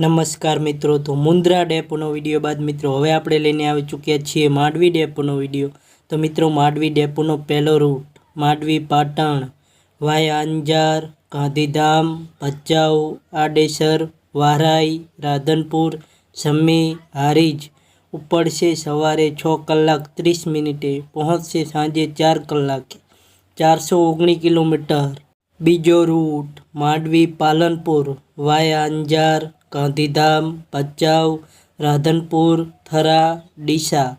નમસ્કાર મિત્રો, તો મુન્દ્રા ડેપોનો વીડિયો બાદ મિત્રો હવે આપણે લઈને આવી ચૂક્યા છીએ માંડવી ડેપોનો વીડિયો. તો મિત્રો, માંડવી ડેપોનો પહેલો રૂટ, માંડવી પાટણ, વાયા અંજાર, ગાંધીધામ, ભચાઉ, આડેસર, વારાઈ, રાધનપુર સમી હારીજ. ઉપડશે સવારે છ કલાક ત્રીસ મિનિટે, પહોંચશે સાંજે ચાર કલાકે. ચારસો ઓગણીસ કિલોમીટર. બીજો રૂટ, માંડવી પાલનપુર, વાયા અંજાર ગાંધીધામ ભચાઉ રાધનપુર થરા ડીસા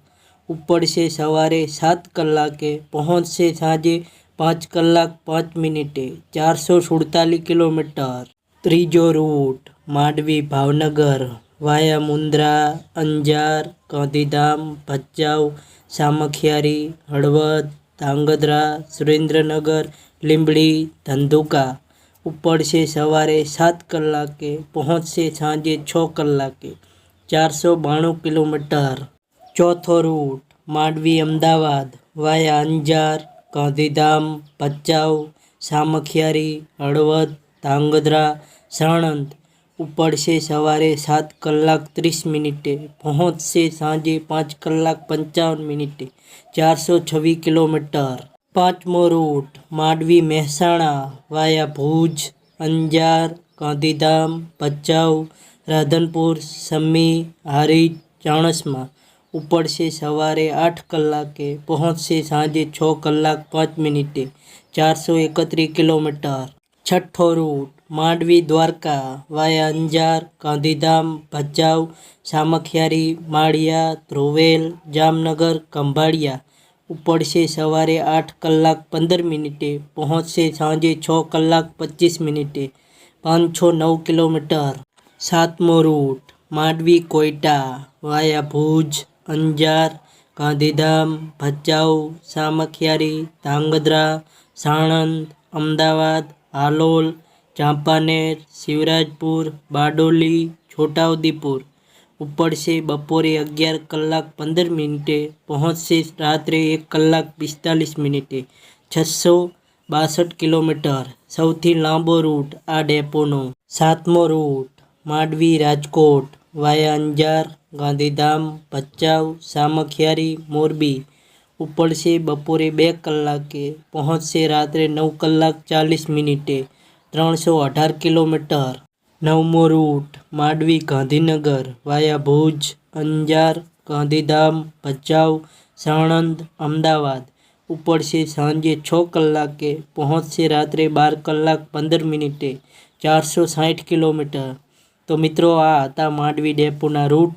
ઉપડશે સવારે સાત કલાકે પહોંચશે સાંજે પાંચ કલાક પાંચ મિનિટે ચારસો સુડતાલીસ કિલોમીટર ત્રીજો રૂટ માંડવી ભાવનગર વાયા મુન્દ્રા અંજાર ગાંધીધામ ભચાઉ સામખિયારી હળવદ ધાંગધ્રા સુરેન્દ્રનગર લીંબડી ધંધુકા ઉપડશે સવારે સાત કલાકે પહોંચશે સાંજે છ કલાકે ચારસો બાણું કિલોમીટર ચોથો રૂટ માંડવી અમદાવાદ વાયા અંજાર ગાંધીધામ ભચાઉ સામખિયારી હળવદ ધાંગધ્રા સાણંદ ઉપડશે સવારે સાત કલાક ત્રીસ મિનિટે પહોંચશે સાંજે પાંચ કલાક પંચાવન મિનિટે ચારસો છવ્વીસ કિલોમીટર પાંચમો રૂટ માંડવી મહેસાણા વાયા ભુજ અંજાર ગાંધીધામ ભચાઉ રાધનપુર સમી હારીજ ચાણસ્મા ઉપડશે સવારે આઠ કલાકે પહોંચશે સાંજે છ કલાક પાંચ મિનિટે ચારસો એકત્રીસ કિલોમીટર છઠ્ઠો રૂટ માંડવી દ્વારકા વાયા અંજાર ગાંધીધામ ભચાઉ સામખિયારી માળિયા ધ્રોવેલ જામનગર ખંભાળિયા ઉપડશે સવારે આઠ કલાક પંદર મિનિટે પહોંચશે સાંજે છ કલાક પચીસ મિનિટે પાંચસો નવ કિલોમીટર સાતમો રૂટ માંડવી કોઈટા વાયા ભુજ અંજાર ગાંધીધામ ભચાઉ સામખિયારી ધાંગધ્રા સાણંદ અમદાવાદ હાલોલ ચાંપાનેર શિવરાજપુર બારડોલી છોટાઉદેપુર ઉપડશે. બપોરે અગિયાર કલાક પંદર મિનિટે પહોંચશે. રાત્રે એક કલાક પિસ્તાલીસ મિનિટે. છસો બાસઠ કિલોમીટર. સૌથી લાંબો રૂટ આ ડેપોનો. સાતમો રૂટ માંડવી રાજકોટ વાયા અંજાર, ગાંધીધામ, ભચાઉ, સામખિયારી, મોરબી. ઉપડશે બપોરે બે કલાકે. પહોંચશે રાત્રે નવ કલાક ચાલીસ મિનિટે. ત્રણસો અઢાર કિલોમીટર. નવમો રૂટ, માંડવી ગાંધીનગર, વાયા ભુજ, અંજાર, ગાંધીધામ, ભચાઉ, સાણંદ, અમદાવાદ. ઉપડશે સાંજે છ કલાકે, પહોંચશે રાત્રે બાર કલાક પંદર મિનિટે, ચારસો સાઠ કિલોમીટર. તો મિત્રો, આ હતા માંડવી ડેપોના રૂટ.